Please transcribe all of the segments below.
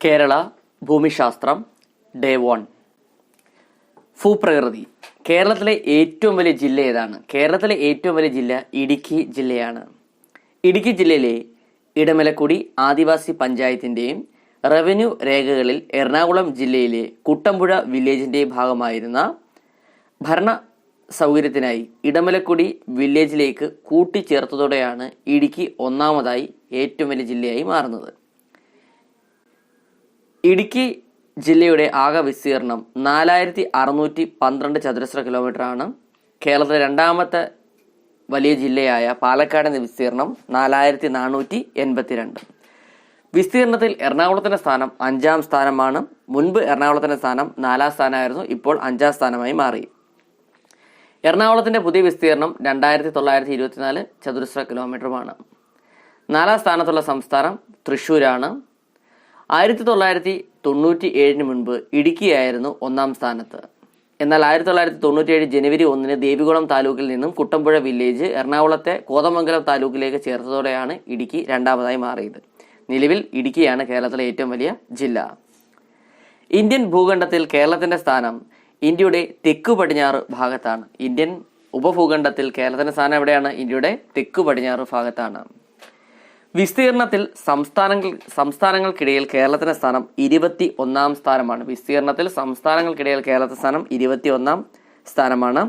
Kerala ഭൂമിശാസ്ത്രം day one. ഭൂപ്രകൃതി. കേരളത്തിലെ ഏറ്റവും വലിയ ജില്ല ഏതാണ്? കേരളത്തിലെ ഏറ്റവും വലിയ ജില്ല ഇടുക്കി ജില്ലയാണ്. ഇടുക്കി ജില്ലയിലെ ഇടമലക്കുടി ആദിവാസി പഞ്ചായത്തിന്റെയും റവന്യൂ രേഖകളിൽ എറണാകുളം ജില്ലയിലെ കുട്ടമ്പുഴ വില്ലേജിന്റെയും ഭാഗമായിരുന്ന ഭരണ സൗകര്യത്തിനായി ഇടമലക്കുടി വില്ലേജിലേക്ക് കൂട്ടിച്ചേർത്തതോടെയാണ് ഇടുക്കി ഒന്നാമതായി ഏറ്റവും വലിയ ജില്ലയായി മാറുന്നത്. ഇടുക്കി ജില്ലയുടെ ആകെ വിസ്തീർണം നാലായിരത്തി അറുന്നൂറ്റി പന്ത്രണ്ട് ചതുരശ്ര കിലോമീറ്റർ ആണ് കേരളത്തിലെ രണ്ടാമത്തെ വലിയ ജില്ലയായ പാലക്കാടിന്റെ വിസ്തീർണം നാലായിരത്തി നാനൂറ്റി എൺപത്തിരണ്ട് വിസ്തീർണത്തിൽ എറണാകുളത്തിന്റെ സ്ഥാനം അഞ്ചാം സ്ഥാനമാണ്. മുൻപ് എറണാകുളത്തിന്റെ സ്ഥാനം നാലാം സ്ഥാനമായിരുന്നു ഇപ്പോൾ അഞ്ചാം സ്ഥാനമായി മാറി. എറണാകുളത്തിന്റെ പുതിയ വിസ്തീർണം രണ്ടായിരത്തി തൊള്ളായിരത്തി ഇരുപത്തിനാല് ചതുരശ്ര കിലോമീറ്ററുമാണ്. നാലാം സ്ഥാനത്തുള്ള സംസ്ഥാനം തൃശ്ശൂരാണ്. ആയിരത്തി തൊള്ളായിരത്തി തൊണ്ണൂറ്റി ഏഴിന് മുൻപ് ഇടുക്കിയായിരുന്നു ഒന്നാം സ്ഥാനത്ത്. എന്നാൽ ആയിരത്തി തൊള്ളായിരത്തി തൊണ്ണൂറ്റി ഏഴ് ജനുവരി ഒന്നിന് ദേവികുളം താലൂക്കിൽ നിന്നും കുട്ടമ്പുഴ വില്ലേജ് എറണാകുളത്തെ കോതമംഗലം താലൂക്കിലേക്ക് ചേർത്തതോടെയാണ് ഇടുക്കി രണ്ടാമതായി മാറിയത്. നിലവിൽ ഇടുക്കിയാണ് കേരളത്തിലെ ഏറ്റവും വലിയ ജില്ല. ഇന്ത്യൻ ഭൂഖണ്ഡത്തിൽ കേരളത്തിന്റെ സ്ഥാനം ഇന്ത്യയുടെ തെക്കു പടിഞ്ഞാറ് ഭാഗത്താണ്. ഇന്ത്യൻ ഉപഭൂഖണ്ഡത്തിൽ കേരളത്തിന്റെ സ്ഥാനം എവിടെയാണ്? ഇന്ത്യയുടെ തെക്കു പടിഞ്ഞാറ് ഭാഗത്താണ്. വിസ്തീർണത്തിൽ സംസ്ഥാനങ്ങൾ സംസ്ഥാനങ്ങൾക്കിടയിൽ കേരളത്തിന്റെ സ്ഥാനം ഇരുപത്തി ഒന്നാം സ്ഥാനമാണ്. വിസ്തീർണത്തിൽ സംസ്ഥാനങ്ങൾക്കിടയിൽ കേരളത്തിന്റെ സ്ഥാനം ഇരുപത്തി ഒന്നാം സ്ഥാനമാണ്.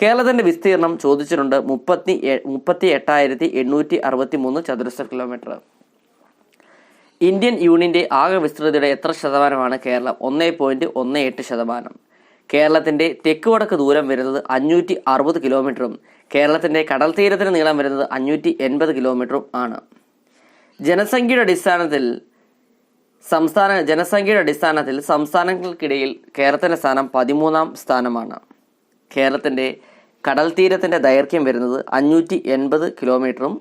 കേരളത്തിന്റെ വിസ്തീർണം ചോദിച്ചിട്ടുണ്ട് മുപ്പത്തി മുപ്പത്തി എട്ടായിരത്തി എണ്ണൂറ്റി അറുപത്തി മൂന്ന് ചതുരശ്ര കിലോമീറ്റർ ഇന്ത്യൻ യൂണിയന്റെ ആകെ വിസ്തൃതിയുടെ എത്ര ശതമാനമാണ് കേരളം? ഒന്നേ പോയിന്റ് ഒന്ന് എട്ട് ശതമാനം. കേരളത്തിന്റെ തെക്ക് വടക്ക് ദൂരം വരുന്നത് അഞ്ഞൂറ്റി അറുപത് കിലോമീറ്ററും കേരളത്തിന്റെ കടൽ തീരത്തിന് നീളം വരുന്നത് അഞ്ഞൂറ്റി എൺപത് കിലോമീറ്ററും ആണ്. ജനസംഖ്യയുടെ അടിസ്ഥാനത്തിൽ സംസ്ഥാന ജനസംഖ്യയുടെ അടിസ്ഥാനത്തിൽ സംസ്ഥാനങ്ങൾക്കിടയിൽ കേരളത്തിന്റെ സ്ഥാനം പതിമൂന്നാം സ്ഥാനമാണ്. കേരളത്തിന്റെ കടൽ തീരത്തിന്റെ ദൈർഘ്യം വരുന്നത് അഞ്ഞൂറ്റി എൺപത് കിലോമീറ്ററും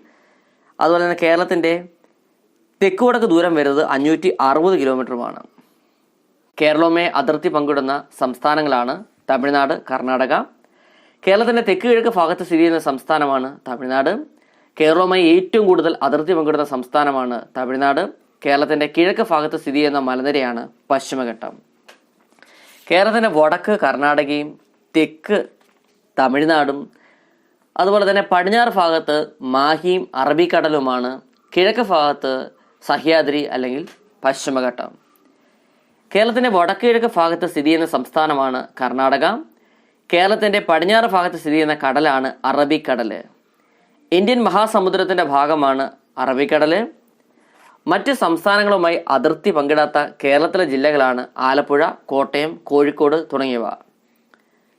അതുപോലെ തന്നെ കേരളത്തിന്റെ തെക്കുവടക്ക് ദൂരം വരുന്നത് അഞ്ഞൂറ്റി അറുപത് കിലോമീറ്ററുമാണ് കേരളവുമായി അതിർത്തി പങ്കിടുന്ന സംസ്ഥാനങ്ങളാണ് തമിഴ്നാട് കർണാടക. കേരളത്തിന്റെ തെക്ക് കിഴക്ക് ഭാഗത്ത് സ്ഥിതി ചെയ്യുന്ന സംസ്ഥാനമാണ് തമിഴ്നാട്. കേരളവുമായി ഏറ്റവും കൂടുതൽ അതിർത്തി പങ്കിടുന്ന സംസ്ഥാനമാണ് തമിഴ്നാട്. കേരളത്തിന്റെ കിഴക്ക് ഭാഗത്ത് സ്ഥിതി ചെയ്യുന്ന മലനിരയാണ് പശ്ചിമഘട്ടം. കേരളത്തിന്റെ വടക്ക് കർണാടകയും തെക്ക് തമിഴ്നാടും അതുപോലെ തന്നെ പടിഞ്ഞാറ് ഭാഗത്ത് മാഹിയും അറബിക്കടലുമാണ് കിഴക്ക് ഭാഗത്ത് സഹ്യാദ്രി അല്ലെങ്കിൽ പശ്ചിമഘട്ടം. കേരളത്തിന്റെ വടക്ക് കിഴക്ക് ഭാഗത്ത് സ്ഥിതി ചെയ്യുന്ന സംസ്ഥാനമാണ് കർണാടക. കേരളത്തിന്റെ പടിഞ്ഞാറ് ഭാഗത്ത് സ്ഥിതി ചെയ്യുന്ന കടലാണ് അറബിക്കടൽ. ഇന്ത്യൻ മഹാസമുദ്രത്തിന്റെ ഭാഗമാണ് അറബിക്കടൽ മറ്റ് സംസ്ഥാനങ്ങളുമായി അതിർത്തി പങ്കിടാത്ത കേരളത്തിലെ ജില്ലകളാണ് ആലപ്പുഴ കോട്ടയം കോഴിക്കോട് തുടങ്ങിയവ.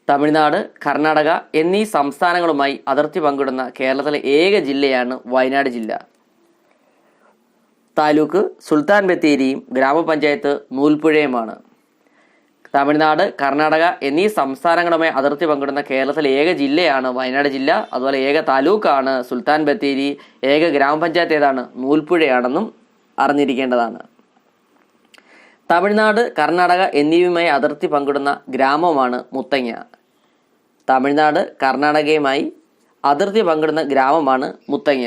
തമിഴ്നാട് കർണാടക എന്നീ സംസ്ഥാനങ്ങളുമായി അതിർത്തി പങ്കിടുന്ന കേരളത്തിലെ ഏക ജില്ലയാണ് വയനാട് ജില്ല. താലൂക്ക് സുൽത്താൻ ബത്തേരിയും ഗ്രാമപഞ്ചായത്ത് നൂൽപ്പുഴയുമാണ്. തമിഴ്നാട് കർണാടക എന്നീ സംസ്ഥാനങ്ങളുമായി അതിർത്തി പങ്കിടുന്ന കേരളത്തിലെ ഏക ജില്ലയാണ് വയനാട് ജില്ല. അതുപോലെ ഏക താലൂക്കാണ് സുൽത്താൻ ബത്തേരി. ഏക ഗ്രാമപഞ്ചായത്ത് ഏതാണ്? നൂൽപ്പുഴയാണെന്നും അറിഞ്ഞിരിക്കേണ്ടതാണ്. തമിഴ്നാട് കർണാടക എന്നിവയുമായി അതിർത്തി പങ്കിടുന്ന ഗ്രാമമാണ് മുത്തങ്ങ. തമിഴ്നാട് കർണാടകയുമായി അതിർത്തി പങ്കിടുന്ന ഗ്രാമമാണ് മുത്തങ്ങ.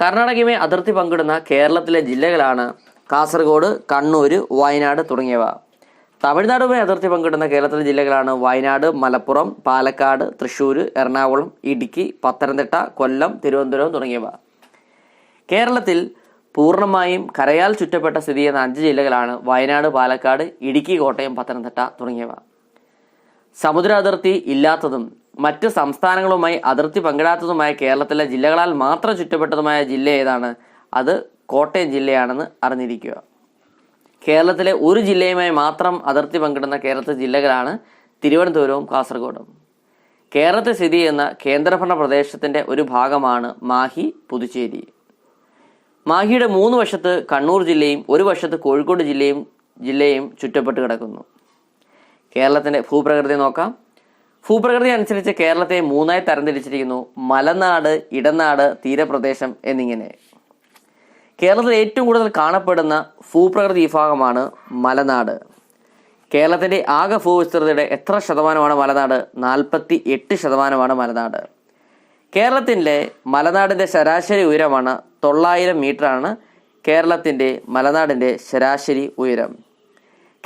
കർണാടകയുമായി അതിർത്തി പങ്കിടുന്ന കേരളത്തിലെ ജില്ലകളാണ് കാസർഗോഡ് കണ്ണൂർ വയനാട് തുടങ്ങിയവ. തമിഴ്നാടുമായി അതിർത്തി പങ്കിടുന്ന കേരളത്തിലെ ജില്ലകളാണ് വയനാട് മലപ്പുറം പാലക്കാട് തൃശ്ശൂർ എറണാകുളം ഇടുക്കി പത്തനംതിട്ട കൊല്ലം തിരുവനന്തപുരം തുടങ്ങിയവ. കേരളത്തിൽ പൂർണമായും കരയാൽ ചുറ്റപ്പെട്ട സ്ഥിതി ചെയ്യുന്ന അഞ്ച് ജില്ലകളാണ് വയനാട് പാലക്കാട് ഇടുക്കി കോട്ടയം പത്തനംതിട്ട തുടങ്ങിയവ. സമുദ്ര അതിർത്തി ഇല്ലാത്തതും മറ്റ് സംസ്ഥാനങ്ങളുമായി അതിർത്തി പങ്കിടാത്തതുമായ കേരളത്തിലെ ജില്ലകളാൽ മാത്രം ചുറ്റപ്പെട്ടതുമായ ജില്ല ഏതാണ്? അത് കോട്ടയം ജില്ലയാണെന്ന് അറിഞ്ഞിരിക്കുക. കേരളത്തിലെ ഒരു ജില്ലയുമായി മാത്രം അതിർത്തി പങ്കിടുന്ന കേരളത്തിലെ ജില്ലകളാണ് തിരുവനന്തപുരവും കാസർഗോഡും. കേരളത്തിൽ സ്ഥിതി ചെയ്യുന്ന കേന്ദ്രഭരണ പ്രദേശത്തിന്റെ ഒരു ഭാഗമാണ് മാഹി പുതുച്ചേരി. മാഹിയുടെ മൂന്ന് വശത്ത് കണ്ണൂർ ജില്ലയും ഒരു വശത്ത് കോഴിക്കോട് ജില്ലയും ജില്ലയും ചുറ്റപ്പെട്ട് കിടക്കുന്നു. കേരളത്തിന്റെ ഭൂപ്രകൃതി നോക്കാം. ഭൂപ്രകൃതി അനുസരിച്ച് കേരളത്തെ മൂന്നായി തരംതിരിച്ചിരിക്കുന്നു. മലനാട് ഇടനാട് തീരപ്രദേശം എന്നിങ്ങനെ. കേരളത്തിൽ ഏറ്റവും കൂടുതൽ കാണപ്പെടുന്ന ഭൂപ്രകൃതി വിഭാഗമാണ് മലനാട്. കേരളത്തിന്റെ ആകെ ഭൂവിസ്തൃതിയുടെ എത്ര ശതമാനമാണ് മലനാട്? നാൽപ്പത്തി എട്ട് ശതമാനമാണ് മലനാട്. കേരളത്തിന്റെ മലനാടിന്റെ ശരാശരി ഉയരമാണ് തൊള്ളായിരം മീറ്ററാണ് കേരളത്തിന്റെ മലനാടിന്റെ ശരാശരി ഉയരം.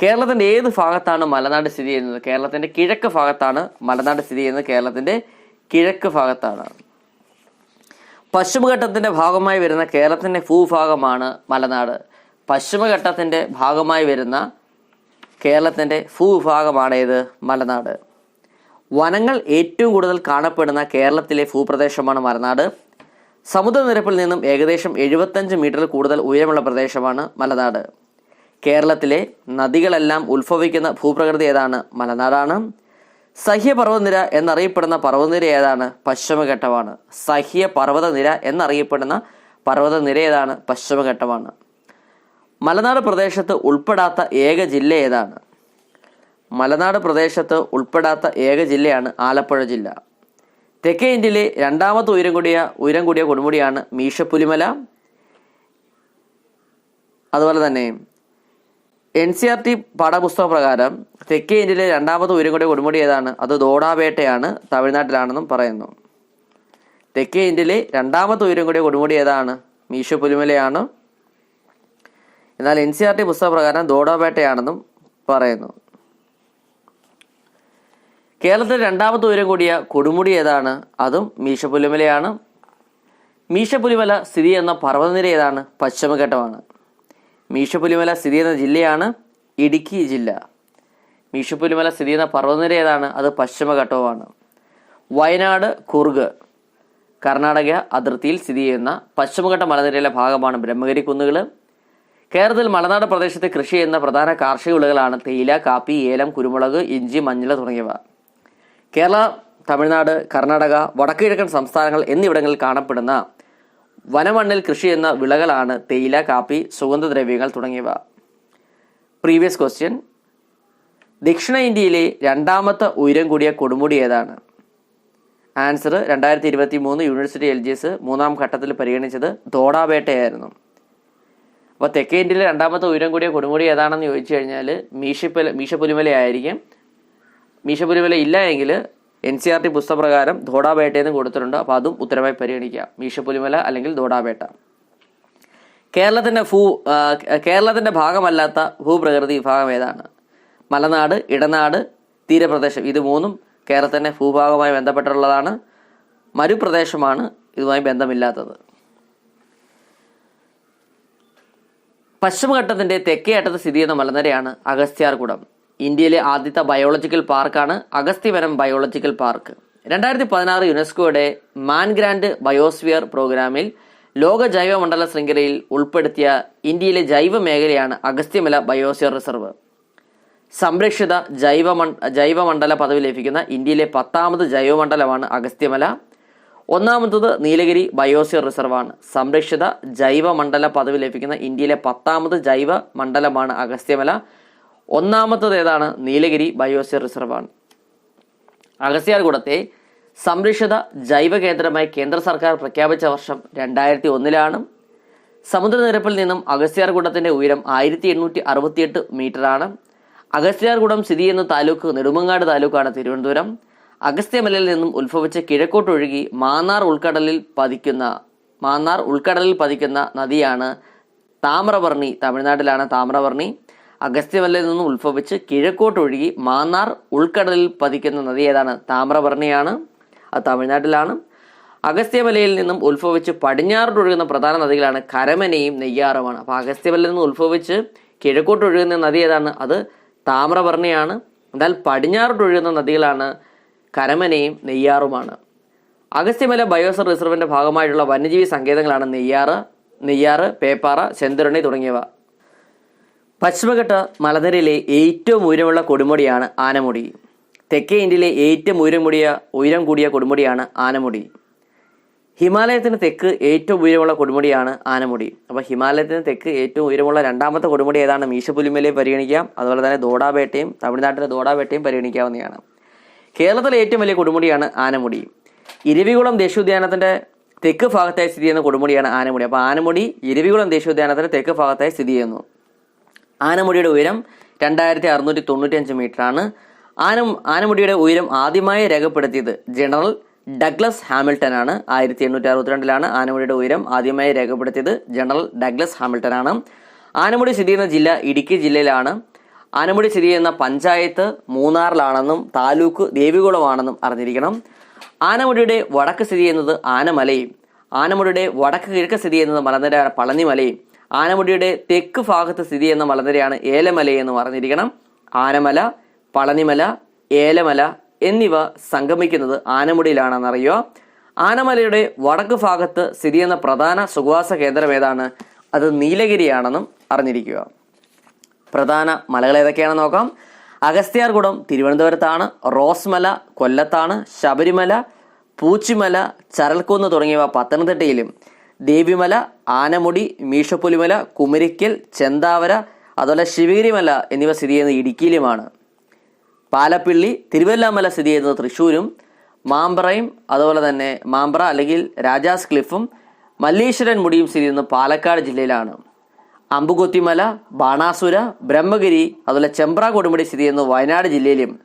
കേരളത്തിന്റെ ഏത് ഭാഗത്താണ് മലനാട് സ്ഥിതി ചെയ്യുന്നത്? കേരളത്തിന്റെ കിഴക്ക് ഭാഗത്താണ് മലനാട് സ്ഥിതി ചെയ്യുന്നത്. കേരളത്തിന്റെ കിഴക്ക് ഭാഗത്താണ്. പശ്ചിമഘട്ടത്തിന്റെ ഭാഗമായി വരുന്ന കേരളത്തിന്റെ ഭൂഭാഗമാണ് മലനാട്. പശ്ചിമഘട്ടത്തിന്റെ ഭാഗമായി വരുന്ന കേരളത്തിന്റെ ഭൂവിഭാഗമാണ് ഏത് മലനാട്. വനങ്ങൾ ഏറ്റവും കൂടുതൽ കാണപ്പെടുന്ന കേരളത്തിലെ ഭൂപ്രദേശമാണ് മലനാട്. സമുദ്രനിരപ്പിൽ നിന്നും ഏകദേശം എഴുപത്തഞ്ച് മീറ്റർ കൂടുതൽ ഉയരമുള്ള പ്രദേശമാണ് മലനാട്. കേരളത്തിലെ നദികളെല്ലാം ഉത്ഭവിക്കുന്ന ഭൂപ്രകൃതി ഏതാണ്? മലനാടാണ്. സഹ്യ പർവതനിര എന്നറിയപ്പെടുന്ന പർവതനിര ഏതാണ്? പശ്ചിമഘട്ടമാണ്. സഹ്യ പർവതനിര എന്നറിയപ്പെടുന്ന പർവതനിര ഏതാണ്? പശ്ചിമഘട്ടമാണ്. മലനാട് പ്രദേശത്ത് ഉൾപ്പെടാത്ത ഏക ജില്ല ഏതാണ്? മലനാട് പ്രദേശത്ത് ഉൾപ്പെടാത്ത ഏക ജില്ലയാണ് ആലപ്പുഴ ജില്ല. തെക്കേ ഇന്ത്യയിലെ രണ്ടാമത്തെ ഉയരം കൂടിയ ഉയരം കൂടിയ കൊടുമുടിയാണ് മീശപ്പുലിമല. അതുപോലെ തന്നെ എൻ സി ആർ ടി പാഠപുസ്തക പ്രകാരം തെക്കേ ഇന്ത്യയിലെ രണ്ടാമത് ഉയരം കൂടിയ കൊടുമുടി ഏതാണ്? അത് ദോഡാബേട്ടയാണ് തമിഴ്നാട്ടിലാണെന്നും പറയുന്നു. തെക്കേ ഇന്ത്യയിലെ രണ്ടാമത്തെ ഉയരം കൂടിയ കൊടുമുടി ഏതാണ്? മീശപ്പുലിമലയാണ് എന്നാൽ എൻ സി ആർ ടി പുസ്തക പ്രകാരം ദോഡാബേട്ടയാണെന്നും പറയുന്നു. കേരളത്തിലെ രണ്ടാമത്തെ ഉയരം കൂടിയ കൊടുമുടി ഏതാണ്? അതും മീശപ്പുലിമലയാണ് മീശപ്പുലിമല സ്ഥിതി എന്ന പർവതനിര ഏതാണ്? പശ്ചിമഘട്ടമാണ്. മീശപ്പുലിമല സ്ഥിതി ചെയ്യുന്ന ജില്ലയാണ് ഇടുക്കി ജില്ല. മീശപ്പുലിമല സ്ഥിതി ചെയ്യുന്ന പർവതനിര ഏതാണ്? അത് പശ്ചിമഘട്ടവുമാണ്. വയനാട് കുറുഗ് കർണാടക അതിർത്തിയിൽ സ്ഥിതി ചെയ്യുന്ന പശ്ചിമഘട്ട മലനിരയിലെ ഭാഗമാണ് ബ്രഹ്മഗിരി കുന്നുകൾ കേരളത്തിൽ മലനാട് പ്രദേശത്ത് കൃഷി ചെയ്യുന്ന പ്രധാന കാർഷിക വിളകളാണ് തേയില കാപ്പി ഏലം കുരുമുളക് ഇഞ്ചി മഞ്ഞൾ തുടങ്ങിയവ. കേരള തമിഴ്നാട് കർണാടക വടക്കു കിഴക്കൻ സംസ്ഥാനങ്ങൾ എന്നിവിടങ്ങളിൽ കാണപ്പെടുന്ന വനമണ്ണിൽ കൃഷി ചെയ്യുന്ന വിളകളാണ് തേയില കാപ്പി സുഗന്ധദ്രവ്യങ്ങൾ തുടങ്ങിയവ. പ്രീവിയസ് ക്വസ്റ്റ്യൻ ദക്ഷിണ ഇന്ത്യയിലെ രണ്ടാമത്തെ ഉയരം കൂടിയ കൊടുമുടി ഏതാണ്? ആൻസർ രണ്ടായിരത്തി ഇരുപത്തി മൂന്ന് യൂണിവേഴ്സിറ്റി എൽ ജി എസ് മൂന്നാം ഘട്ടത്തിൽ പരിഗണിച്ചത് ദോഡാബേട്ടയായിരുന്നു അപ്പോൾ തെക്കേ ഇന്ത്യയിലെ രണ്ടാമത്തെ ഉയരം കൂടിയ കൊടുമുടി ഏതാണെന്ന് ചോദിച്ചു കഴിഞ്ഞാൽ മീശപ്പുല മീശപ്പുലിമല ആയിരിക്കും മീശപ്പുലിമല ഇല്ല എങ്കിൽ എൻ സി ആർ ടി പുസ്തകപ്രകാരം ധോഡാബേട്ടയെന്ന് കൊടുത്തിട്ടുണ്ട്. അപ്പോൾ അതും ഉത്തരമായി പരിഗണിക്കാം. മീശപ്പുലിമല അല്ലെങ്കിൽ ധോടാപേട്ട. കേരളത്തിന്റെ ഭൂ കേരളത്തിന്റെ ഭാഗമല്ലാത്ത ഭൂപ്രകൃതി വിഭാഗം ഏതാണ്? മലനാട് ഇടനാട് തീരപ്രദേശം. ഇത് മൂന്നും കേരളത്തിന്റെ ഭൂഭാഗവുമായി ബന്ധപ്പെട്ടുള്ളതാണ് മരുപ്രദേശമാണ് ഇതുമായി ബന്ധമില്ലാത്തത്. പശ്ചിമഘട്ടത്തിന്റെ തെക്കേ അറ്റത്ത് സ്ഥിതി ചെയ്യുന്ന മലനിരയാണ് അഗസ്ത്യാർകുടം. ഇന്ത്യയിലെ ആദ്യത്തെ ബയോളജിക്കൽ പാർക്കാണ് അഗസ്തിവനം ബയോളജിക്കൽ പാർക്ക് രണ്ടായിരത്തി പതിനാറ് യുനെസ്കോയുടെ മാൻ ഗ്രാൻഡ് ബയോസ്ഫിയർ പ്രോഗ്രാമിൽ ലോക ജൈവമണ്ഡല ശൃംഖലയിൽ ഉൾപ്പെടുത്തിയ ഇന്ത്യയിലെ ജൈവ മേഖലയാണ് അഗസ്ത്യമല ബയോസ്ഫിയർ റിസർവ് സംരക്ഷിത ജൈവമൺ ജൈവമണ്ഡല പദവി ലഭിക്കുന്ന ഇന്ത്യയിലെ പത്താമത് ജൈവമണ്ഡലമാണ് അഗസ്ത്യമല. ഒന്നാമത്തത് നീലഗിരി ബയോസ്ഫിയർ റിസർവാണ് സംരക്ഷിത ജൈവമണ്ഡല പദവി ലഭിക്കുന്ന ഇന്ത്യയിലെ പത്താമത് ജൈവ മണ്ഡലമാണ് അഗസ്ത്യമല. ഒന്നാമത്തത് ഏതാണ്? നീലഗിരി ബയോസ്ഫിയർ റിസർവ് ആണ് അഗസ്യാർകുടത്തെ സംരക്ഷിത ജൈവ കേന്ദ്രമായി കേന്ദ്ര സർക്കാർ പ്രഖ്യാപിച്ച വർഷം രണ്ടായിരത്തി ഒന്നിലാണ് സമുദ്രനിരപ്പിൽ നിന്നും അഗസ്ത്യാർകൂടത്തിന്റെ ഉയരം ആയിരത്തി എണ്ണൂറ്റി അറുപത്തിയെട്ട് മീറ്ററാണ്. അഗസ്ത്യാർകൂടം സ്ഥിതി ചെയ്യുന്ന താലൂക്ക് നെടുമങ്ങാട് താലൂക്കാണ് തിരുവനന്തപുരം. അഗസ്ത്യമലയിൽ നിന്നും ഉത്ഭവിച്ച് കിഴക്കോട്ടൊഴുകി മാന്നാർ ഉൾക്കടലിൽ പതിക്കുന്ന മാന്നാർ ഉൾക്കടലിൽ പതിക്കുന്ന നദിയാണ് താമ്രവർണി. തമിഴ്നാട്ടിലാണ് താമ്രവർണി. അഗസ്ത്യമലയിൽ നിന്നും ഉത്ഭവിച്ച് കിഴക്കോട്ടൊഴുകി മാന്നാർ ഉൾക്കടലിൽ പതിക്കുന്ന നദി ഏതാണ്? താമ്രഭരണിയാണ് അത് തമിഴ്നാട്ടിലാണ്. അഗസ്ത്യമലയിൽ നിന്നും ഉത്ഭവിച്ച് പടിഞ്ഞാറോട്ട് ഒഴുകുന്ന പ്രധാന നദികളാണ് കരമനയും നെയ്യാറുമാണ്. അപ്പോൾ അഗസ്ത്യമലയിൽ നിന്ന് ഉത്ഭവിച്ച് കിഴക്കോട്ട് ഒഴുകുന്ന നദി ഏതാണ്? അത് താമ്രഭരണിയാണ് എന്നാൽ പടിഞ്ഞാറോട്ട് ഒഴുകുന്ന നദികളാണ് കരമനയും നെയ്യാറുമാണ്. അഗസ്ത്യമല ബയോസർ റിസർവിന്റെ ഭാഗമായിട്ടുള്ള വന്യജീവി സങ്കേതങ്ങളാണ് നെയ്യാറ് നെയ്യാറ് പേപ്പാറ ചെന്തുരണി തുടങ്ങിയവ. പശ്ചിമഘട്ട മലനിരയിലെ ഏറ്റവും ഉയരമുള്ള കൊടുമുടിയാണ് ആനമുടി. തെക്കേ ഇന്ത്യയിലെ ഏറ്റവും ഉയരം കൂടിയ ഉയരം കൂടിയ കൊടുമുടിയാണ് ആനമുടി. ഹിമാലയത്തിന് തെക്ക് ഏറ്റവും ഉയരമുള്ള കൊടുമുടിയാണ് ആനമുടി. അപ്പോൾ ഹിമാലയത്തിന് തെക്ക് ഏറ്റവും ഉയരമുള്ള രണ്ടാമത്തെ കൊടുമുടി ഏതാണ്? മീശപുലിമലയെ പരിഗണിക്കാം. അതുപോലെ തന്നെ ദോടാപേട്ടയും തമിഴ്നാട്ടിലെ ദോടാപേട്ടയും പരിഗണിക്കാവുന്നതാണ്. കേരളത്തിലെ ഏറ്റവും വലിയ കൊടുമുടിയാണ് ആനമുടി. ഇരവികുളം ദേശീയോദ്യാനത്തിന്റെ തെക്ക് ഭാഗത്തായി സ്ഥിതി ചെയ്യുന്ന കൊടുമുടിയാണ് ആനമുടി. അപ്പോൾ ആനമുടി ഇരവികുളം ദേശീയോദ്യാനത്തിന്റെ തെക്ക് ഭാഗത്തായി സ്ഥിതി ചെയ്യുന്നു. ആനമുടിയുടെ ഉയരം രണ്ടായിരത്തി അറുന്നൂറ്റി തൊണ്ണൂറ്റി അഞ്ച് മീറ്റർ ആണ് ആന ആനമുടിയുടെ ഉയരം ആദ്യമായി രേഖപ്പെടുത്തിയത് ജനറൽ ഡഗ്ലസ് ഹാമിൽട്ടൺ ആണ്. ആയിരത്തി എണ്ണൂറ്റി അറുപത്തിരണ്ടിലാണ് ആനമുടിയുടെ ഉയരം ആദ്യമായി രേഖപ്പെടുത്തിയത് ജനറൽ ഡഗ്ലസ് ഹാമിൽട്ടൺ ആണ്. ആനമുടി സ്ഥിതി ചെയ്യുന്ന ജില്ല ഇടുക്കി ജില്ലയിലാണ്. ആനമുടി സ്ഥിതി ചെയ്യുന്ന പഞ്ചായത്ത് മൂന്നാറിലാണെന്നും താലൂക്ക് ദേവികുളമാണെന്നും അറിഞ്ഞിരിക്കണം. ആനമുടിയുടെ വടക്ക് സ്ഥിതി ചെയ്യുന്നത് ആനമലയും. ആനമുടിയുടെ വടക്ക് കിഴക്ക് സ്ഥിതി ചെയ്യുന്നത് മലനിര പളനിമലയും. ആനമുടിയുടെ തെക്ക് ഭാഗത്ത് സ്ഥിതി ചെയ്യുന്ന മലനിരയാണ് ഏലമല എന്ന് പറഞ്ഞിരിക്കണം. ആനമല പളനിമല ഏലമല എന്നിവ സംഗമിക്കുന്നത് ആനമുടിയിലാണെന്നറിയുക. ആനമലയുടെ വടക്ക് ഭാഗത്ത് സ്ഥിതി ചെയ്യുന്ന പ്രധാന സുഖവാസ കേന്ദ്രം ഏതാണ്? അത് നീലഗിരിയാണെന്നും അറിഞ്ഞിരിക്കുക. പ്രധാന മലകൾ ഏതൊക്കെയാണെന്ന് നോക്കാം. അഗസ്ത്യാർകുടം തിരുവനന്തപുരത്താണ് റോസ്മല കൊല്ലത്താണ് ശബരിമല പൂച്ചിമല ചരൽക്കുന്ന് തുടങ്ങിയവ പത്തനംതിട്ടയിലും. ദേവിമല ആനമുടി മീഷപ്പുലിമല കുമരിക്കൽ ചെന്താവര അതുപോലെ ശിവഗിരിമല എന്നിവ സ്ഥിതി ചെയ്യുന്നത് ഇടുക്കിയിലുമാണ്. പാലപ്പിള്ളി തിരുവല്ലാമല സ്ഥിതി ചെയ്യുന്നത് തൃശ്ശൂരും മാമ്പ്രയും അതുപോലെ തന്നെ മാമ്പ്ര അല്ലെങ്കിൽ രാജാസ് ക്ലിഫും മല്ലീശ്വരൻ മുടിയും സ്ഥിതി ചെയ്യുന്നത് പാലക്കാട് ജില്ലയിലാണ്. അമ്പുകൊത്തിമല ബാണാസുര ബ്രഹ്മഗിരി അതുപോലെ ചെമ്പ്ര കൊടുമുടി സ്ഥിതി ചെയ്യുന്നത് വയനാട് ജില്ലയിലും.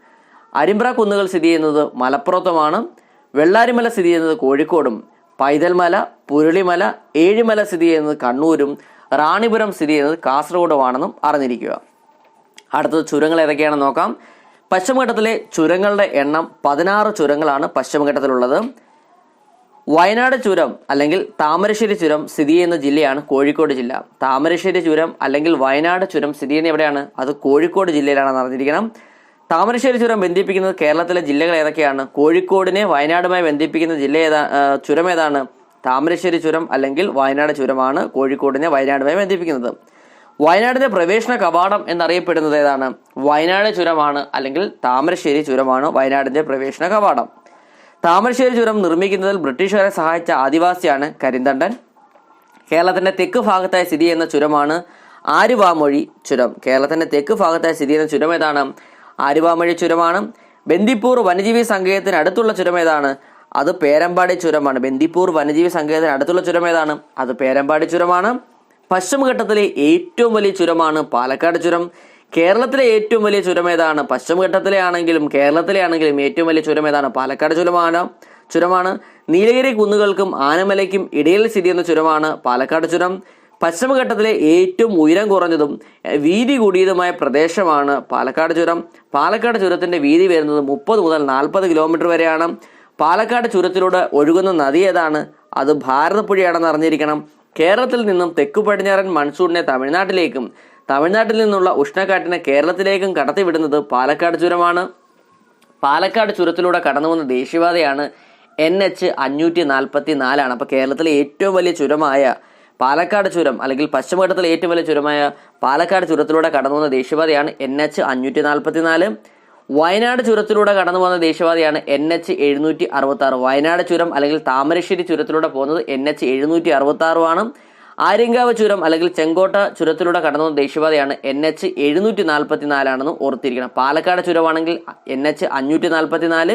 അരിമ്പ്ര കുന്നുകൾ സ്ഥിതി ചെയ്യുന്നത് മലപ്പുറത്തുമാണ്. വെള്ളാരിമല സ്ഥിതി ചെയ്യുന്നത് കോഴിക്കോടും. പൈതൽമല പുരളിമല ഏഴിമല സ്ഥിതി ചെയ്യുന്നത് കണ്ണൂരും റാണിപുരം സ്ഥിതി ചെയ്യുന്നത് കാസർഗോഡുമാണെന്നും അറിഞ്ഞിരിക്കുക. അടുത്തത് ചുരങ്ങൾ ഏതൊക്കെയാണെന്ന് നോക്കാം. പശ്ചിമഘട്ടത്തിലെ ചുരങ്ങളുടെ എണ്ണം പതിനാറ് ചുരങ്ങളാണ് പശ്ചിമഘട്ടത്തിലുള്ളത്. വയനാട് ചുരം അല്ലെങ്കിൽ താമരശ്ശേരി ചുരം സ്ഥിതി ചെയ്യുന്ന ജില്ലയാണ് കോഴിക്കോട് ജില്ല. താമരശ്ശേരി ചുരം അല്ലെങ്കിൽ വയനാട് ചുരം സ്ഥിതി ചെയ്യുന്ന എവിടെയാണ്? അത് കോഴിക്കോട് ജില്ലയിലാണെന്ന് അറിഞ്ഞിരിക്കണം. താമരശ്ശേരി ചുരം ബന്ധിപ്പിക്കുന്നത് കേരളത്തിലെ ജില്ലകൾ ഏതൊക്കെയാണ്? കോഴിക്കോടിനെ വയനാടുമായി ബന്ധിപ്പിക്കുന്ന ജില്ല ഏതാ ചുരം ഏതാണ്? താമരശ്ശേരി ചുരം അല്ലെങ്കിൽ വയനാട് ചുരമാണ് കോഴിക്കോടിനെ വയനാടുമായി ബന്ധിപ്പിക്കുന്നത്. വയനാടിന്റെ പ്രവേശന കവാടം എന്നറിയപ്പെടുന്നത് ഏതാണ്? വയനാട് ചുരമാണ് അല്ലെങ്കിൽ താമരശ്ശേരി ചുരമാണ് വയനാടിന്റെ പ്രവേശന കവാടം. താമരശ്ശേരി ചുരം നിർമ്മിക്കുന്നതിൽ ബ്രിട്ടീഷുകാരെ സഹായിച്ച ആദിവാസിയാണ് കരിന്തണ്ടൻ. കേരളത്തിന്റെ തെക്ക് ഭാഗത്തായി സ്ഥിതി ചെയ്യുന്ന ചുരമാണ് ആരുവാമൊഴി ചുരം. കേരളത്തിന്റെ തെക്ക് ഭാഗത്തായി സ്ഥിതി ചെയ്യുന്ന ചുരം ഏതാണ്? ആരുവാമൊഴി ചുരമാണ്. ബന്ദിപ്പൂർ വന്യജീവി സങ്കേതത്തിന് അടുത്തുള്ള ചുരം ഏതാണ്? അത് പേരമ്പാടി ചുരമാണ്. ബന്ദിപ്പൂർ വന്യജീവി സങ്കേതത്തിന് അടുത്തുള്ള ചുരം ഏതാണ്? അത് പേരമ്പാടി ചുരമാണ്. പശ്ചിമഘട്ടത്തിലെ ഏറ്റവും വലിയ ചുരമാണ് പാലക്കാട് ചുരം. കേരളത്തിലെ ഏറ്റവും വലിയ ചുരം ഏതാണ്? പശ്ചിമഘട്ടത്തിലെ ആണെങ്കിലും കേരളത്തിലെ ആണെങ്കിലും ഏറ്റവും വലിയ ചുരം ഏതാണ്? പാലക്കാട് ചുരമാണ്. ചുരമാണ്. നീലഗിരി കുന്നുകൾക്കും ആനമലയ്ക്കും ഇടയിൽ സ്ഥിതി ചെയ്യുന്ന ചുരമാണ് പാലക്കാട് ചുരം. പശ്ചിമഘട്ടത്തിലെ ഏറ്റവും ഉയരം കുറഞ്ഞതും വീതി കൂടിയതുമായ പ്രദേശമാണ് പാലക്കാട് ചുരം. പാലക്കാട് ചുരത്തിന്റെ വീതി വരുന്നത് മുപ്പത് മുതൽ നാൽപ്പത് കിലോമീറ്റർ വരെയാണ്. പാലക്കാട് ചുരത്തിലൂടെ ഒഴുകുന്ന നദി ഏതാണ്? അത് ഭാരതപ്പുഴയാണെന്ന് അറിഞ്ഞിരിക്കണം. കേരളത്തിൽ നിന്നും തെക്കു പടിഞ്ഞാറൻ മൺസൂണിനെ തമിഴ്നാട്ടിലേക്കും തമിഴ്നാട്ടിൽ നിന്നുള്ള ഉഷ്ണക്കാറ്റിനെ കേരളത്തിലേക്കും കടത്തിവിടുന്നത് പാലക്കാട് ചുരമാണ്. പാലക്കാട് ചുരത്തിലൂടെ കടന്നു പോകുന്ന ദേശീയപാതയാണ് എൻ എച്ച് അഞ്ഞൂറ്റി നാൽപ്പത്തി നാലാണ് അപ്പോൾ കേരളത്തിലെ ഏറ്റവും വലിയ ചുരമായ പാലക്കാട് ചുരം അല്ലെങ്കിൽ പശ്ചിമഘട്ടത്തിലെ ഏറ്റവും വലിയ ചുരമായ പാലക്കാട് ചുരത്തിലൂടെ കടന്നു വന്ന ദേശീയപാതയാണ് എൻ എച്ച് അഞ്ഞൂറ്റി നാൽപ്പത്തി നാല് വയനാട് ചുരത്തിലൂടെ കടന്നു പോകുന്ന ദേശീയപാതയാണ് എൻ എച്ച് എഴുന്നൂറ്റി അറുപത്തി ആറ് വയനാട് ചുരം അല്ലെങ്കിൽ താമരശ്ശേരി ചുരത്തിലൂടെ പോകുന്നത് എൻ എച്ച് എഴുന്നൂറ്റി അറുപത്തി ആറുമാണ് ആര്യങ്കാവ് ചുരം അല്ലെങ്കിൽ ചെങ്കോട്ട ചുരത്തിലൂടെ കടന്നു പോകുന്ന ദേശീയപാതയാണ് എൻ എച്ച് എഴുന്നൂറ്റി നാൽപ്പത്തി നാലാണെന്ന് ഓർത്തിരിക്കണം. പാലക്കാട് ചുരമാണെങ്കിൽ എൻ എച്ച് അഞ്ഞൂറ്റി നാൽപ്പത്തി നാല്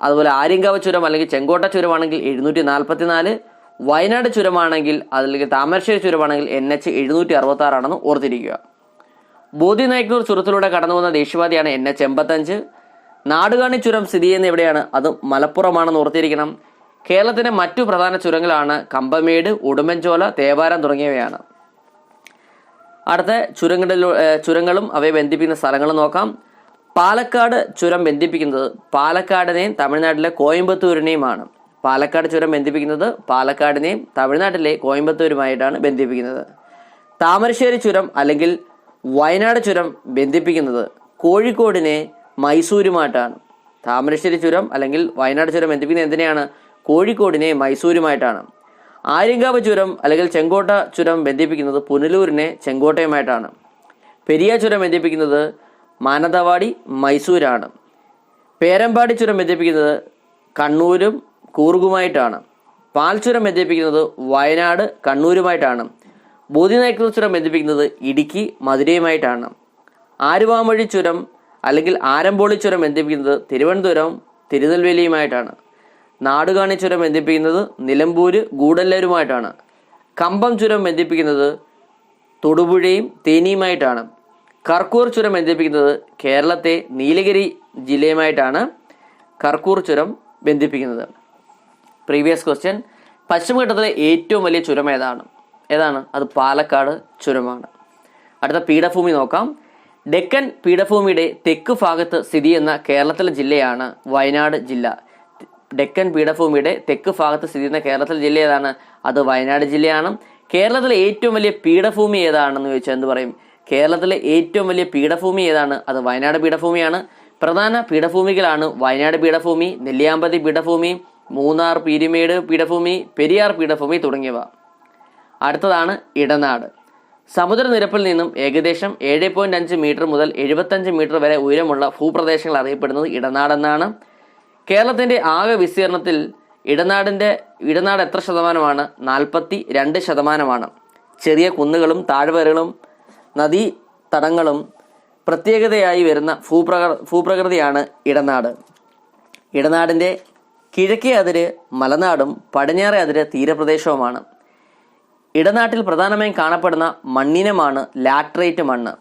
അതുപോലെ ആര്യങ്കാവ് ചുരം അല്ലെങ്കിൽ ചെങ്കോട്ട ചുരമാണെങ്കിൽ എഴുന്നൂറ്റി നാൽപ്പത്തി നാല് വയനാട് ചുരമാണെങ്കിൽ അല്ലെങ്കിൽ താമരശ്ശേരി ചുരമാണെങ്കിൽ എൻ എച്ച് എഴുന്നൂറ്റി അറുപത്തി ആറാണെന്ന് ഓർത്തിരിക്കുക. ബോധി നായ്ക്കൂർ ചുരത്തിലൂടെ കടന്നു പോകുന്ന ദേശീയപാതയാണ് എൻ എച്ച് എൺപത്തഞ്ച്. നാടുകാണി ചുരം സ്ഥിതി ചെയ്യുന്ന എവിടെയാണ്? അത് മലപ്പുറമാണെന്ന് ഓർത്തിരിക്കണം. കേരളത്തിലെ മറ്റു പ്രധാന ചുരങ്ങളാണ് കമ്പമേട് ഉടുമ്പൻചോല തേവാരം തുടങ്ങിയവയാണ്. അടുത്ത ചുരങ്ങളിലൂ ചുരങ്ങളും അവയെ ബന്ധിപ്പിക്കുന്ന സ്ഥലങ്ങളും നോക്കാം. പാലക്കാട് ചുരം ബന്ധിപ്പിക്കുന്നത് പാലക്കാടിനെയും തമിഴ്നാട്ടിലെ കോയമ്പത്തൂരിനെയുമാണ്. പാലക്കാട് ചുരം ബന്ധിപ്പിക്കുന്നത് പാലക്കാടിനെയും തമിഴ്നാട്ടിലെ കോയമ്പത്തൂരുമായിട്ടാണ് ബന്ധിപ്പിക്കുന്നത്. താമരശ്ശേരി ചുരം അല്ലെങ്കിൽ വയനാട് ചുരം ബന്ധിപ്പിക്കുന്നത് കോഴിക്കോടിനെ മൈസൂരുമായിട്ടാണ്. താമരശ്ശേരി ചുരം അല്ലെങ്കിൽ വയനാട് ചുരം ബന്ധിപ്പിക്കുന്നത് എന്തിനെയാണ്? കോഴിക്കോടിനെ മൈസൂരുമായിട്ടാണ്. ആര്യങ്കാവ് ചുരം അല്ലെങ്കിൽ ചെങ്കോട്ട ചുരം ബന്ധിപ്പിക്കുന്നത് പുനലൂരിനെ ചെങ്കോട്ടയുമായിട്ടാണ്. പെരിയ ചുരം ബന്ധിപ്പിക്കുന്നത് മാനന്തവാടി മൈസൂരാണ്. പേരമ്പാടി ചുരം ബന്ധിപ്പിക്കുന്നത് കണ്ണൂരും കൂർഗുമായിട്ടാണ് പാൽച്ചുരം ബന്ധിപ്പിക്കുന്നത് വയനാട് കണ്ണൂരുമായിട്ടാണ്. ബോധിനായ്ക്കൽ ചുരം ബന്ധിപ്പിക്കുന്നത് ഇടുക്കി മധുരയുമായിട്ടാണ്. ആരുവാമൊഴി ചുരം അല്ലെങ്കിൽ ആരമ്പോളി ചുരം ബന്ധിപ്പിക്കുന്നത് തിരുവനന്തപുരം തിരുനെൽവേലിയുമായിട്ടാണ്. നാടുകാണി ചുരം ബന്ധിപ്പിക്കുന്നത് നിലമ്പൂര് ഗൂഡല്ലൂരുമായിട്ടാണ് കമ്പം ചുരം ബന്ധിപ്പിക്കുന്നത് തൊടുപുഴയും തേനിയുമായിട്ടാണ്. കർക്കൂർ ചുരം ബന്ധിപ്പിക്കുന്നത് കേരളത്തെ നീലഗിരി ജില്ലയുമായിട്ടാണ് കർക്കൂർ ചുരം ബന്ധിപ്പിക്കുന്നത് പ്രീവിയസ് ക്വസ്റ്റ്യൻ പശ്ചിമഘട്ടത്തിലെ ഏറ്റവും വലിയ ചുരം ഏതാണ്? ഏതാണ്? അത് പാലക്കാട് ചുരമാണ്. അടുത്ത പീഠഭൂമി നോക്കാം. ഡെക്കൻ പീഠഭൂമിയുടെ തെക്ക് ഭാഗത്ത് സ്ഥിതി ചെയ്യുന്ന കേരളത്തിലെ ജില്ലയാണ് വയനാട് ജില്ല. ഡെക്കൻ പീഠഭൂമിയുടെ തെക്ക് ഭാഗത്ത് സ്ഥിതി ചെയ്യുന്ന കേരളത്തിലെ ജില്ല ഏതാണ്? അത് വയനാട് ജില്ലയാണ്. കേരളത്തിലെ ഏറ്റവും വലിയ പീഠഭൂമി ഏതാണെന്ന് ചോദിച്ചാൽ എന്ത് പറയും? കേരളത്തിലെ ഏറ്റവും വലിയ പീഠഭൂമി ഏതാണ്? അത് വയനാട് പീഠഭൂമിയാണ്. പ്രധാന പീഠഭൂമികളാണ് വയനാട് പീഠഭൂമി നെല്ലിയാമ്പതി പീഠഭൂമി മൂന്നാർ പീരിമേട് പീഠഭൂമി പെരിയാർ പീഠഭൂമി തുടങ്ങിയവ. അടുത്തതാണ് ഇടനാട്. സമുദ്രനിരപ്പിൽ നിന്നും ഏകദേശം ഏഴ് പോയിന്റ് അഞ്ച് മീറ്റർ മുതൽ എഴുപത്തഞ്ച് മീറ്റർ വരെ ഉയരമുള്ള ഭൂപ്രദേശങ്ങൾ അറിയപ്പെടുന്നത് ഇടനാടെന്നാണ്. കേരളത്തിന്റെ ആകെ വിസ്തീർണത്തിൽ ഇടനാടിന്റെ ഇടനാട് എത്ര ശതമാനമാണ്? നാൽപ്പത്തി രണ്ട് ശതമാനമാണ്. ചെറിയ കുന്നുകളും താഴ്വരകളും നദീ തടങ്ങളും പ്രത്യേകതയായി വരുന്ന ഭൂപ്രക ഭൂപ്രകൃതിയാണ് ഇടനാട്. ഇടനാടിന്റെ കിഴക്കേ അതിര് മലനാടും പടിഞ്ഞാറേ അതിര് തീരപ്രദേശവുമാണ്. ഇടനാട്ടിൽ പ്രധാനമായും കാണപ്പെടുന്ന മണ്ണിനമാണ് ലാട്രേറ്റ് മണ്ണ്.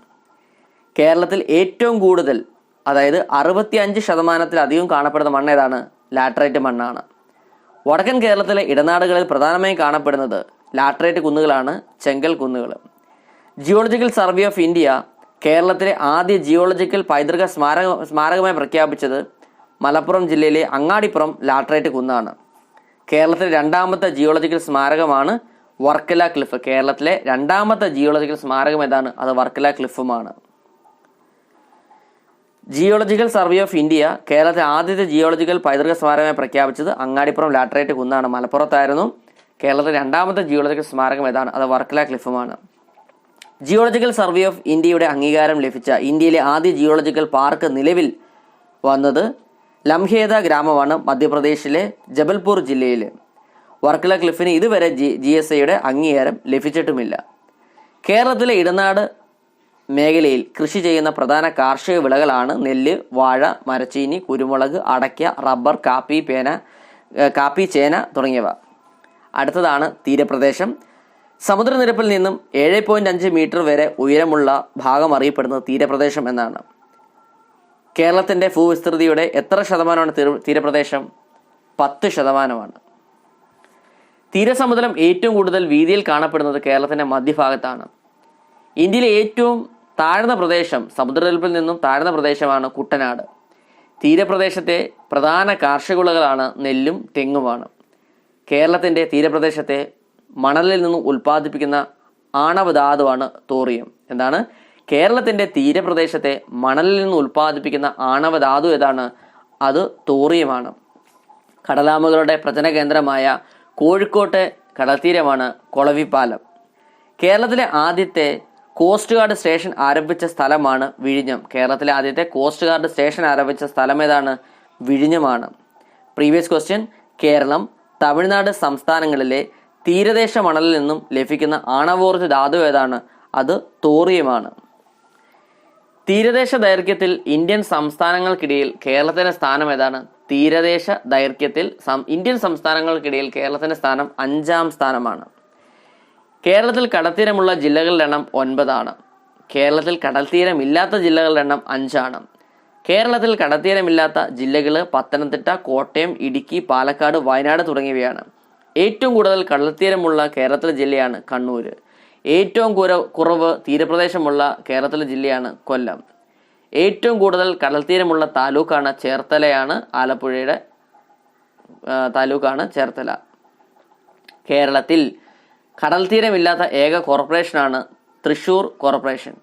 കേരളത്തിൽ ഏറ്റവും കൂടുതൽ അതായത് അറുപത്തി അഞ്ച് ശതമാനത്തിലധികം കാണപ്പെടുന്ന മണ്ണ് ഏതാണ്? ലാട്രേറ്റ് മണ്ണാണ്. വടക്കൻ കേരളത്തിലെ ഇടനാടുകളിൽ പ്രധാനമായും കാണപ്പെടുന്നത് ലാട്രേറ്റ് കുന്നുകളാണ് ചെങ്കൽ കുന്നുകൾ. ജിയോളജിക്കൽ സർവേ ഓഫ് ഇന്ത്യ കേരളത്തിലെ ആദ്യ ജിയോളജിക്കൽ പൈതൃക സ്മാരക സ്മാരകമായി പ്രഖ്യാപിച്ചത് മലപ്പുറം ജില്ലയിലെ അങ്ങാടിപ്പുറം ലാട്രേറ്റ് കുന്നാണ്. കേരളത്തിലെ രണ്ടാമത്തെ ജിയോളജിക്കൽ സ്മാരകമാണ് വർക്കല ക്ലിഫ്. കേരളത്തിലെ രണ്ടാമത്തെ ജിയോളജിക്കൽ സ്മാരകം ഏതാണ്? അത് വർക്കല ക്ലിഫുമാണ്. ജിയോളജിക്കൽ സർവേ ഓഫ് ഇന്ത്യ കേരളത്തിലെ ആദ്യത്തെ ജിയോളജിക്കൽ പൈതൃക സ്മാരകമായി പ്രഖ്യാപിച്ചത് അങ്ങാടിപ്പുറം ലാട്രേറ്റ് കുന്നാണ്. മലപ്പുറത്തായിരുന്നു. കേരളത്തിലെ രണ്ടാമത്തെ ജിയോളജിക്കൽ സ്മാരകം ഏതാണ്? അത് വർക്കല ക്ലിഫുമാണ്. ജിയോളജിക്കൽ സർവേ ഓഫ് ഇന്ത്യയുടെ അംഗീകാരം ലഭിച്ച ഇന്ത്യയിലെ ആദ്യ ജിയോളജിക്കൽ പാർക്ക് നിലവിൽ വന്നത് ലംഹേദ ഗ്രാമമാണ് മധ്യപ്രദേശിലെ ജബൽപൂർ ജില്ലയിൽ വർക്കല ക്ലിഫിന് ഇതുവരെ ജി ജി എസ് ഐയുടെ അംഗീകാരം ലഭിച്ചിട്ടുമില്ല. കേരളത്തിലെ ഇടനാട് മേഖലയിൽ കൃഷി ചെയ്യുന്ന പ്രധാന കാർഷിക വിളകളാണ് നെല്ല് വാഴ മരച്ചീനി കുരുമുളക് അടയ്ക്ക റബ്ബർ കാപ്പി പേന കാപ്പി ചേന തുടങ്ങിയവ. അടുത്തതാണ് തീരപ്രദേശം. സമുദ്രനിരപ്പിൽ നിന്നും ഏഴ് പോയിന്റ് അഞ്ച് മീറ്റർ വരെ ഉയരമുള്ള ഭാഗം അറിയപ്പെടുന്നത് തീരപ്രദേശം എന്നാണ്. കേരളത്തിന്റെ ഭൂവിസ്തൃതിയുടെ എത്ര ശതമാനമാണ് തീരപ്രദേശം? പത്ത് ശതമാനമാണ്. തീരസമുദ്രം ഏറ്റവും കൂടുതൽ വീതിയിൽ കാണപ്പെടുന്നത് കേരളത്തിന്റെ മധ്യഭാഗത്താണ്. ഇന്ത്യയിലെ ഏറ്റവും താഴ്ന്ന പ്രദേശം സമുദ്രനിരപ്പിൽ നിന്നും താഴ്ന്ന പ്രദേശമാണ് കുട്ടനാട്. തീരപ്രദേശത്തെ പ്രധാന കാർഷിക വിളകളാണ് നെല്ലും തെങ്ങുമാണ്. കേരളത്തിന്റെ തീരപ്രദേശത്തെ മണലിൽ നിന്നും ഉൽപ്പാദിപ്പിക്കുന്ന ആണവ ധാതുവാണ് തോറിയം. എന്താണ്? കേരളത്തിന്റെ തീരപ്രദേശത്തെ മണലിൽ നിന്ന് ഉൽപ്പാദിപ്പിക്കുന്ന ആണവ ധാതു ഏതാണ്? അത് തോറിയമാണ്. കടലാമകളുടെ പ്രചന കേന്ദ്രമായ കോഴിക്കോട്ടെ കടൽത്തീരമാണ് കൊളവിപ്പാലം. കേരളത്തിലെ ആദ്യത്തെ കോസ്റ്റ് ഗാർഡ് സ്റ്റേഷൻ ആരംഭിച്ച സ്ഥലമാണ് വിഴിഞ്ഞം. കേരളത്തിലെ ആദ്യത്തെ കോസ്റ്റ് ഗാർഡ് സ്റ്റേഷൻ ആരംഭിച്ച സ്ഥലം ഏതാണ്? വിഴിഞ്ഞമാണ്. പ്രീവിയസ് ക്വസ്റ്റ്യൻ കേരളം തമിഴ്നാട് സംസ്ഥാനങ്ങളിലെ തീരദേശ മണലിൽ നിന്നും ലഭിക്കുന്ന ആണവോർജ ധാതു ഏതാണ്? അത് തോറിയമാണ്. തീരദേശ ദൈർഘ്യത്തിൽ ഇന്ത്യൻ സംസ്ഥാനങ്ങൾക്കിടയിൽ കേരളത്തിന്റെ സ്ഥാനം ഏതാണ്? തീരദേശ ദൈർഘ്യത്തിൽ ഇന്ത്യൻ സംസ്ഥാനങ്ങൾക്കിടയിൽ കേരളത്തിന്റെ സ്ഥാനം അഞ്ചാം സ്ഥാനമാണ്. കേരളത്തിൽ കടൽത്തീരമുള്ള ജില്ലകളുടെ എണ്ണം ഒൻപതാണ്. കേരളത്തിൽ കടൽത്തീരമില്ലാത്ത ജില്ലകളുടെ എണ്ണം അഞ്ചാണ്. കേരളത്തിൽ കടൽത്തീരമില്ലാത്ത ജില്ലകൾ പത്തനംതിട്ട കോട്ടയം ഇടുക്കി പാലക്കാട് വയനാട് തുടങ്ങിയവയാണ്. ഏറ്റവും കൂടുതൽ കടൽത്തീരമുള്ള കേരളത്തിലെ ജില്ലയാണ് കണ്ണൂർ ഏറ്റവും കുറവ് തീരപ്രദേശമുള്ള കേരളത്തിലെ ജില്ലയാണ് കൊല്ലം. ഏറ്റവും കൂടുതൽ കടൽത്തീരമുള്ള താലൂക്കാണ് ചേർത്തലയാണ് ആലപ്പുഴയുടെ താലൂക്കാണ് ചേർത്തല. കേരളത്തിൽ കടൽത്തീരമില്ലാത്ത ഏക കോർപ്പറേഷനാണ് തൃശൂർ കോർപ്പറേഷൻ.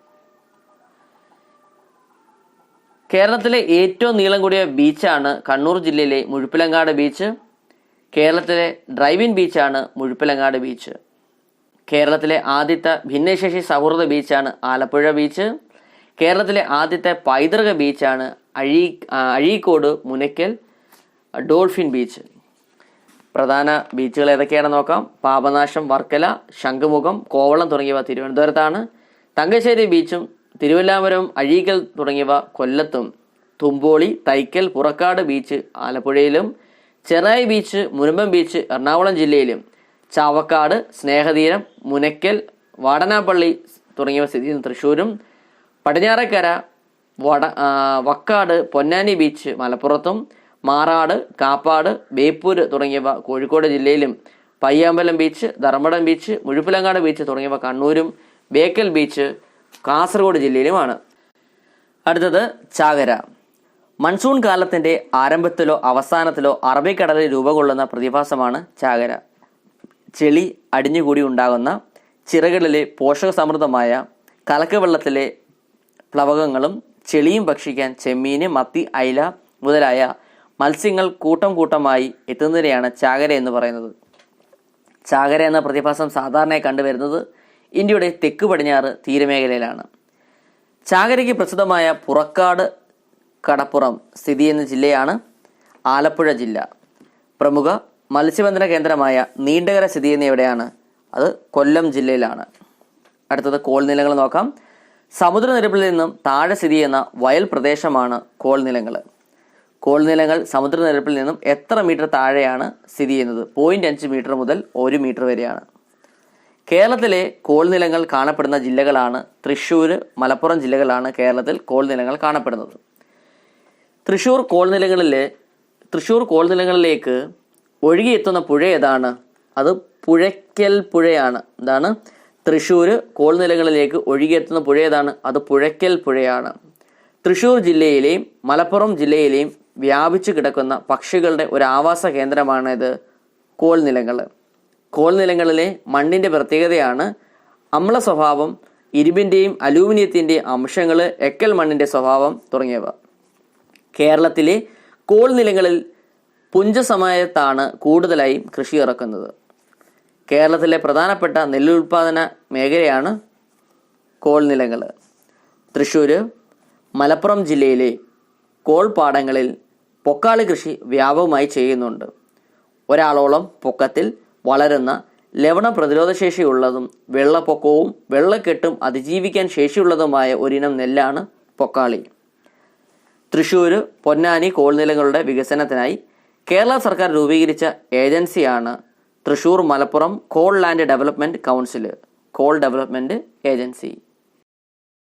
കേരളത്തിലെ ഏറ്റവും നീളം കൂടിയ ബീച്ചാണ് കണ്ണൂർ ജില്ലയിലെ മുഴുപ്പിലങ്ങാട് ബീച്ച്. കേരളത്തിലെ ഡ്രൈവിൻ ബീച്ചാണ് മുഴുപ്പിലങ്ങാട് ബീച്ച്. കേരളത്തിലെ ആദ്യത്തെ ഭിന്നശേഷി സൗഹൃദ ബീച്ചാണ് ആലപ്പുഴ ബീച്ച്. കേരളത്തിലെ ആദ്യത്തെ പൈതൃക ബീച്ചാണ് അഴീ അഴീക്കോട് മുനയ്ക്കൽ ഡോൾഫിൻ ബീച്ച്. പ്രധാന ബീച്ചുകൾ ഏതൊക്കെയാണെന്ന് നോക്കാം? പാപനാശം വർക്കല ശംഖുമുഖം കോവളം തുടങ്ങിയവ തിരുവനന്തപുരത്താണ്. തങ്കശ്ശേരി ബീച്ചും തിരുവല്ലാമരം അഴീക്കൽ തുടങ്ങിയവ കൊല്ലത്തും. തുമ്പോളി തൈക്കൽ പുറക്കാട് ബീച്ച് ആലപ്പുഴയിലും. ചെറായി ബീച്ച് മുനമ്പം ബീച്ച് എറണാകുളം ജില്ലയിലും. ചാവക്കാട് സ്നേഹതീരം മുനക്കൽ വാടനാപ്പള്ളി തുടങ്ങിയവ സ്ഥിതി ചെയ്യുന്ന തൃശ്ശൂരും പടിഞ്ഞാറക്കര വട വക്കാട് പൊന്നാനി ബീച്ച് മലപ്പുറത്തും മാറാട് കാപ്പാട് ബേപ്പൂര് തുടങ്ങിയവ കോഴിക്കോട് ജില്ലയിലും Payyambalam beach Dharmadam beach Muzhappilangad beach തുടങ്ങിയവ കണ്ണൂരും ബേക്കൽ ബീച്ച് കാസർഗോഡ് ജില്ലയിലുമാണ്. അടുത്തത് ചാകര. മൺസൂൺ കാലത്തിന്റെ ആരംഭത്തിലോ അവസാനത്തിലോ അറബിക്കടലിൽ രൂപം കൊള്ളുന്ന പ്രതിഭാസമാണ് ചാകര. ചെളി അടിഞ്ഞുകൂടി ഉണ്ടാകുന്ന ചിറകളിലെ പോഷകസമൃദ്ധമായ കലക്കവെള്ളത്തിലെ പ്ലവകങ്ങളും ചെളിയും ഭക്ഷിക്കാൻ ചെമ്മീന് മത്തി അയില മുതലായ മത്സ്യങ്ങൾ കൂട്ടം കൂട്ടമായി എത്തുന്നതിനെയാണ് ചാകര എന്ന് പറയുന്നത്. ചാകര എന്ന പ്രതിഭാസം സാധാരണയായി കണ്ടുവരുന്നത് ഇന്ത്യയുടെ തെക്ക് പടിഞ്ഞാറ് തീരമേഖലയിലാണ്. ചാകരയ്ക്ക് പ്രസിദ്ധമായ പുറക്കാട് കടപ്പുറം സ്ഥിതി ചെയ്യുന്ന ജില്ലയാണ് ആലപ്പുഴ ജില്ല. പ്രമുഖ മത്സ്യബന്ധന കേന്ദ്രമായ നീണ്ടകര സ്ഥിതി ചെയ്യുന്ന എവിടെയാണ്? അത് കൊല്ലം ജില്ലയിലാണ്. അടുത്തത് കോൾ നിലങ്ങൾ നോക്കാം. സമുദ്രനിരപ്പിൽ നിന്നും താഴെ സ്ഥിതി ചെയ്യുന്ന വയൽ പ്രദേശമാണ് കോൾ നിലങ്ങൾ. കോൾ നിലങ്ങൾ സമുദ്രനിരപ്പിൽ നിന്നും എത്ര മീറ്റർ താഴെയാണ് സ്ഥിതി ചെയ്യുന്നത്? പോയിന്റ് അഞ്ച് മീറ്റർ മുതൽ ഒരു മീറ്റർ വരെയാണ്. കേരളത്തിലെ കോൾ നിലങ്ങൾ കാണപ്പെടുന്ന ജില്ലകളാണ് തൃശ്ശൂർ മലപ്പുറം ജില്ലകളാണ് കേരളത്തിൽ കോൾ നിലങ്ങൾ കാണപ്പെടുന്നത്. തൃശ്ശൂർ കോൾ നിലങ്ങളിലെ തൃശ്ശൂർ കോൾ നിലങ്ങളിലേക്ക് ഒഴുകിയെത്തുന്ന പുഴ ഏതാണ്? അത് പുഴയ്ക്കൽ പുഴയാണ്. എന്താണ്? തൃശ്ശൂർ കോൾ നിലങ്ങളിലേക്ക് ഒഴുകിയെത്തുന്ന പുഴ ഏതാണ്? അത് പുഴയ്ക്കൽ പുഴയാണ്. തൃശ്ശൂർ ജില്ലയിലെയും മലപ്പുറം ജില്ലയിലെയും വ്യാപിച്ചു കിടക്കുന്ന പക്ഷികളുടെ ഒരു ആവാസ കേന്ദ്രമാണിത് കോൾ നിലങ്ങൾ കോൾ നിലങ്ങളിലെ മണ്ണിന്റെ പ്രത്യേകതയാണ് അമ്ല സ്വഭാവം ഇരുമ്പിന്റെയും അലൂമിനിയത്തിന്റെയും അംശങ്ങൾ എക്കൽ മണ്ണിന്റെ സ്വഭാവം തുടങ്ങിയവ. കേരളത്തിലെ കോൾ പുഞ്ചസമയത്താണ് കൂടുതലായും കൃഷി ഇറക്കുന്നത്. കേരളത്തിലെ പ്രധാനപ്പെട്ട നെല്ലുൽപാദന മേഖലയാണ് കോൾ നിലങ്ങൾ തൃശ്ശൂർ മലപ്പുറം ജില്ലയിലെ കോൾ പാടങ്ങളിൽ പൊക്കാളി കൃഷി വ്യാപകമായി ചെയ്യുന്നുണ്ട്. ഒരാളോളം പൊക്കത്തിൽ വളരുന്ന ലവണ പ്രതിരോധ ശേഷിയുള്ളതും വെള്ളപ്പൊക്കവും വെള്ളക്കെട്ടും അതിജീവിക്കാൻ ശേഷിയുള്ളതുമായ ഒരിനം നെല്ലാണ് പൊക്കാളി. തൃശ്ശൂർ പൊന്നാനി കോൾനിലങ്ങളുടെ വികസനത്തിനായി കേരള സർക്കാർ രൂപീകരിച്ച ഏജൻസിയാണ് Thrissur Malappuram Kole land development council Kole development agency.